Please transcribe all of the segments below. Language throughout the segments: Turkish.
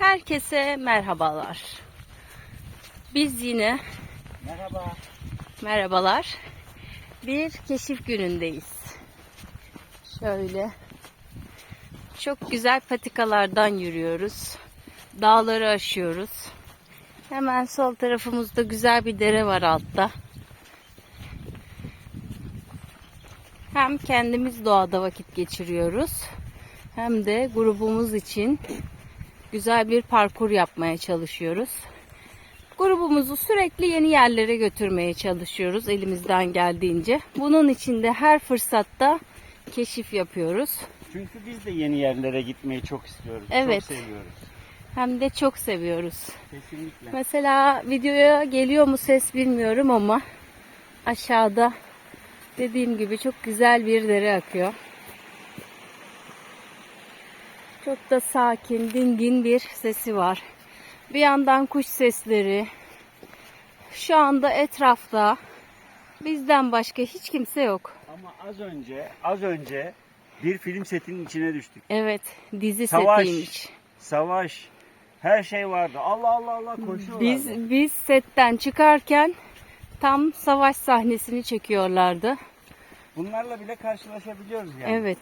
Herkese merhabalar. Biz yine Merhaba. merhabalar. Bir keşif günündeyiz. Şöyle çok güzel patikalardan yürüyoruz. Dağları aşıyoruz. Hemen sol tarafımızda güzel bir dere var altta. Hem kendimiz doğada vakit geçiriyoruz. Hem de grubumuz için güzel bir parkur yapmaya çalışıyoruz. Grubumuzu sürekli yeni yerlere götürmeye çalışıyoruz elimizden geldiğince. Bunun için de her fırsatta keşif yapıyoruz. Çünkü biz de yeni yerlere gitmeyi çok istiyoruz. Evet. Çok seviyoruz. Hem de çok seviyoruz. Kesinlikle. Mesela videoya geliyor mu ses bilmiyorum ama aşağıda dediğim gibi çok güzel bir dere akıyor. Çok da sakin, dingin bir sesi var. Bir yandan kuş sesleri. Şu anda etrafta bizden başka hiç kimse yok. Ama az önce, az önce bir film setinin içine düştük. Evet, dizi Savaş. setiymiş. Savaş, her şey vardı. Allah Allah Allah koşuyorlardı. Biz biz setten çıkarken tam savaş sahnesini çekiyorlardı. Bunlarla bile karşılaşabiliyoruz yani. Evet.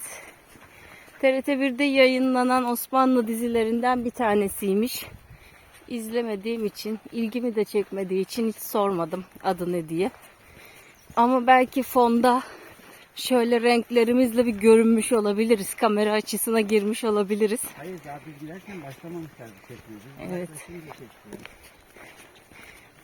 TRT 1'de yayınlanan Osmanlı dizilerinden bir tanesiymiş. İzlemediğim için, ilgimi de çekmediği için hiç sormadım adı ne diye. Ama belki fonda şöyle renklerimizle bir görünmüş olabiliriz. Kamera açısına girmiş olabiliriz. Hayır daha biz giderken başlamamışlardı çekmeye. Evet.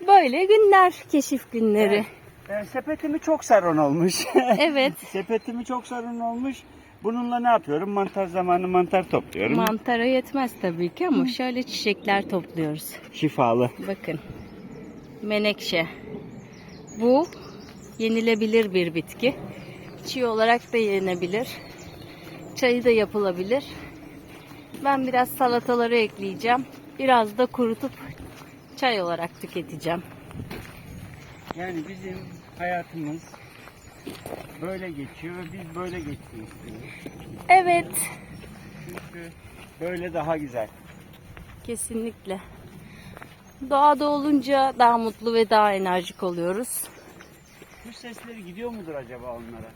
Böyle günler, keşif günleri. Ee, sepetimi çok sarın olmuş. Evet. sepetimi çok sarın olmuş. Bununla ne yapıyorum? Mantar zamanı mantar topluyorum. Mantara yetmez tabii ki ama şöyle çiçekler topluyoruz. Şifalı. Bakın. Menekşe. Bu yenilebilir bir bitki. Çiğ olarak da yenebilir. Çayı da yapılabilir. Ben biraz salataları ekleyeceğim. Biraz da kurutup çay olarak tüketeceğim. Yani bizim hayatımız böyle geçiyor ve biz böyle geçsin istiyoruz. Evet. Çünkü böyle daha güzel. Kesinlikle. Doğada olunca daha mutlu ve daha enerjik oluyoruz. Kuş sesleri gidiyor mudur acaba onlara?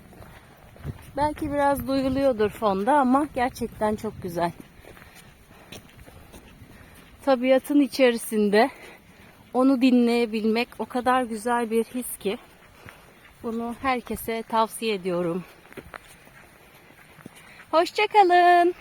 Belki biraz duyuluyordur fonda ama gerçekten çok güzel. Tabiatın içerisinde onu dinleyebilmek o kadar güzel bir his ki bunu herkese tavsiye ediyorum. Hoşçakalın.